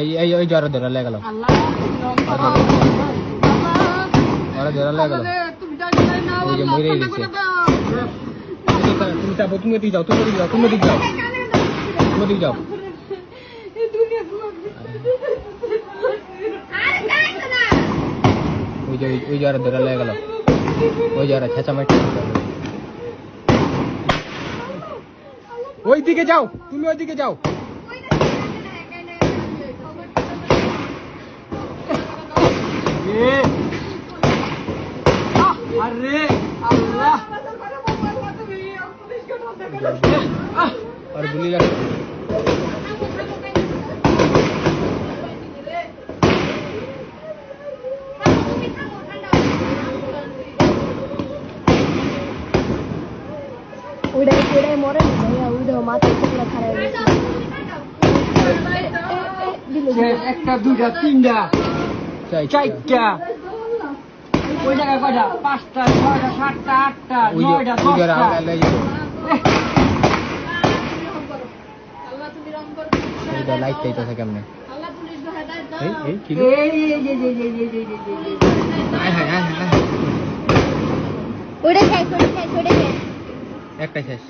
এই ওই জ্বর ধরে লেগে গেল ওরা ধরে লেগে গেল মরে গেছে তুমি যাব তুমি যাও তুমি ওদিকে যাও তুমি ওদিকে যাও তুমি ওদিকে যাও ওই যারা ধরে লেগে গেল ওই যারা ছেঁচামাটি ওই দিকে যাও তুমি ওই দিকে যাও अरे अल्लाह और बुली উড়াই মরে না ভাইয়া উড়ে মাথায় টুকরা খারাপ হয়েছে একটা দুইটা তিনটা চাই চারটা ওই জায়গায় কয়টা পাঁচটা ছয়টা সাতটা আটটা নয়টা দশটা লাইট চাইতেছে কেমনে এই এই কি এই, এই, এই, এই, এই, এই, এই, এই, এই, এই। আয় আয় একটাই dia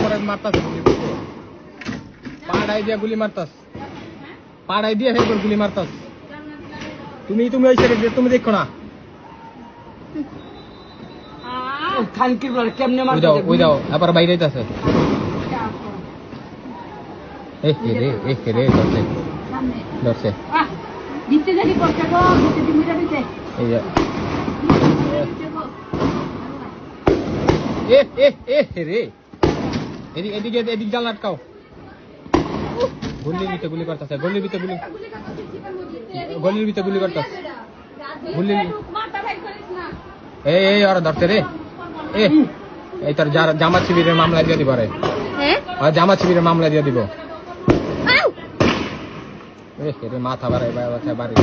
Ay, mata. ay, ay, পাড়াই দিয়া গুলি মারতাস। পাড়াই দিয়া গুলি মারতাস। তুমি তুমি ওই তুমি দেখো না। খানকির বলে কেমনে ওই মারতে দাও ওই দাও আবার বাইরে যাইতাছে। এ রে এ হে রে ধরছে। ধরছে। দিতে জানি করতে গো দিতে দিতে দিতে এই যে। এ এ এ রে। এদিকে এদিকে এদিকে জাল আটকাও। গলির ভিতরে গুলি করতেছে গলির ভিতরে গুলি গলির ভিতরে গুলি করতেছে। গুলি এই এই ওরা ধরছে রে। এ এই তোর যা- জামাত শিবিরের মামলা দিয়ে দিব রে। হ্যাঁ জামাত শিবিরের মামলা দিয়ে দিব। এ মাথা বাড়াই বাড়াই বাড়ি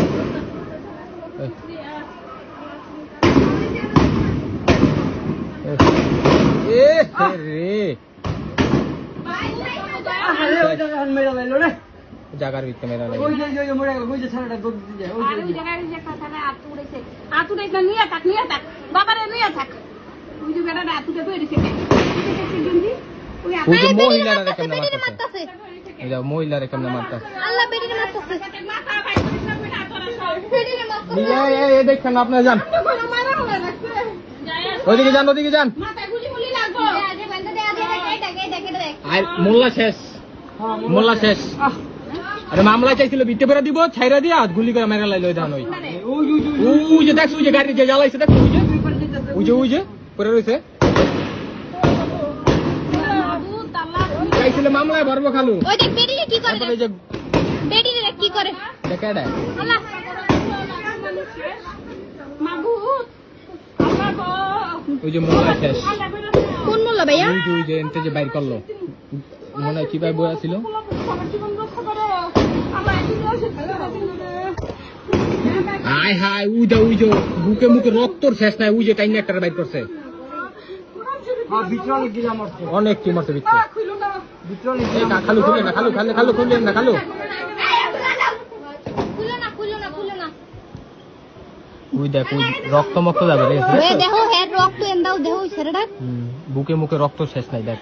এই। জাগার ভিতরে মেরা নাই ওই যে ওই মরে গেল ওই যে দিয়ে ওই যে কথা না আতু উড়েছে আতু থাক নিয়ে থাক বাবারে নিয়ে থাক ওই যে বেটা তো ওই যে রে কেমনে মারতাছে ওই যে রে কেমনে মারতাছে আল্লাহ মারতাছে মাথা ভাই সব মারতাছে এই এই দেখেন যান ওইদিকে যান ওইদিকে যান মাথায় গুলি গুলি লাগবো আর মোল্লা শেষ মোল্লা শেষ। আরে মামলা চাইছিল বিটে ফেরা দিব ছাইরা দিয়া গুলি করে মেরা লাইলো ধান ওই। ওই ওই ওই ওই যে দেখছ ওই যে গাড়ি যে জ্বালাইছে দেখছ ওই যে? ওই যে ওই যে পরে রয়েছে। চাইছিল মামলায় ভরবো খালু। ওই দেখ বেটিরে কি করে তারপরে এই যে বেটিরে কি করে? দেখা দেয় আল্লাহ। ওই যে মোল্লা শেষ। কোন মোল্লা ভাইয়া? ওই ওই যে এনতে যে বাইর করল। মনে হয় কি ভাই বই ছিল হাই হাই উই যা উই যে বুকে মুখে রক্তর শেষ নাই উই যে টাইম একটা বাইর করছে। হ্যাঁ অনেক কি মারছে ভিতরে। না খালু খুলে না খালু খালে খালু খুললেন না খালু। না খুলো উই দেখ উই রক্ত মক্ত যাবে রে দেখো হেড রক্ত এন্দাও দেখো। ছেড়ে ডাক বুকে মুখে রক্ত শেষ নাই দেখ।